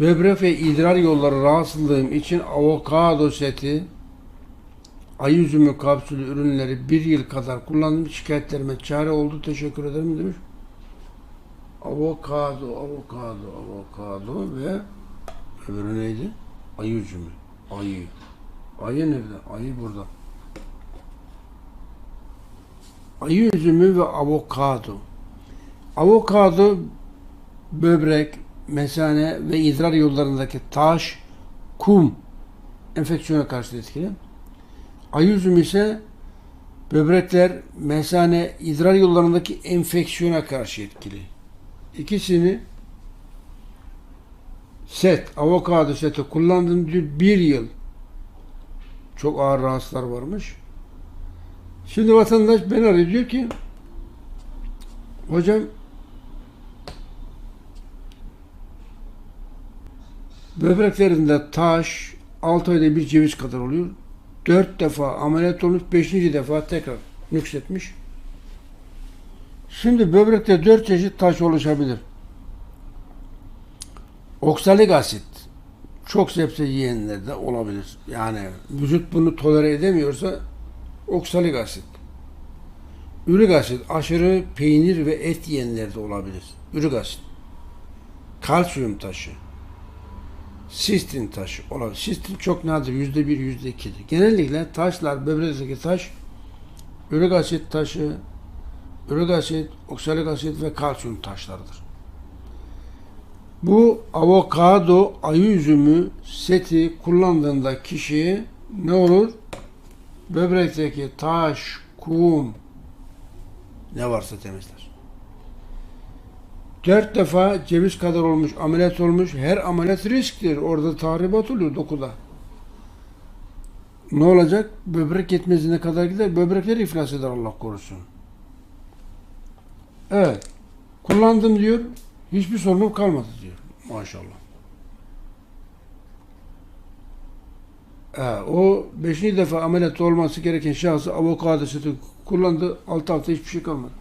Böbrek ve idrar yolları rahatsızlığım için avokado seti, ay üzümü kapsülü ürünleri bir yıl kadar kullandım. Şikayetlerime çare oldu. Teşekkür ederim demiş. Avokado, avokado, avokado ve öbürü neydi? Ay üzümü. Ayı. Ayı nerede? Ayı burada. Ayı üzümü ve avokado. Avokado böbrek, mesane ve idrar yollarındaki taş, kum enfeksiyona karşı etkili. Ayı üzümü ise böbrekler, mesane, idrar yollarındaki enfeksiyona karşı etkili. İkisini set, avokado seti kullandım diyor bir yıl. Çok ağır rahatsızlar varmış. Şimdi vatandaş beni arıyor diyor ki hocam böbreklerinde taş 6 ayda bir ceviz kadar oluyor. 4 defa ameliyat olmuş, 5. defa tekrar nüksetmiş. Şimdi böbrekte 4 çeşit taş oluşabilir. Oksalik asit çok sebze yiyenlerde olabilir. Yani vücut bunu tolere edemiyorsa oksalik asit. Ürik asit aşırı peynir ve et yiyenlerde olabilir. Ürik asit. Kalsiyum taşı. Sistin taşı olabilir. Sistin çok nadir. Yüzde bir, yüzde ikidir. Genellikle taşlar, böbrekteki taş ürik asit taşı, ürik asit, oksalik asit ve kalsiyum taşlarıdır. Bu avokado, ayı üzümü seti kullandığında kişi ne olur? Böbrekteki taş, kum ne varsa temizler. Dört defa ceviz kadar olmuş, ameliyat olmuş. Her ameliyat risktir. Orada tahribat oluyor dokuda. Ne olacak? Böbrek yetmezliğine kadar gider. Böbrekler iflas eder Allah korusun. Evet. Kullandım diyor. Hiçbir sorunum kalmadı diyor. Maşallah. Ee, o beşinci defa ameliyat olması gereken şahsı avokado sütü kullandı. Altı hafta hiçbir şey kalmadı.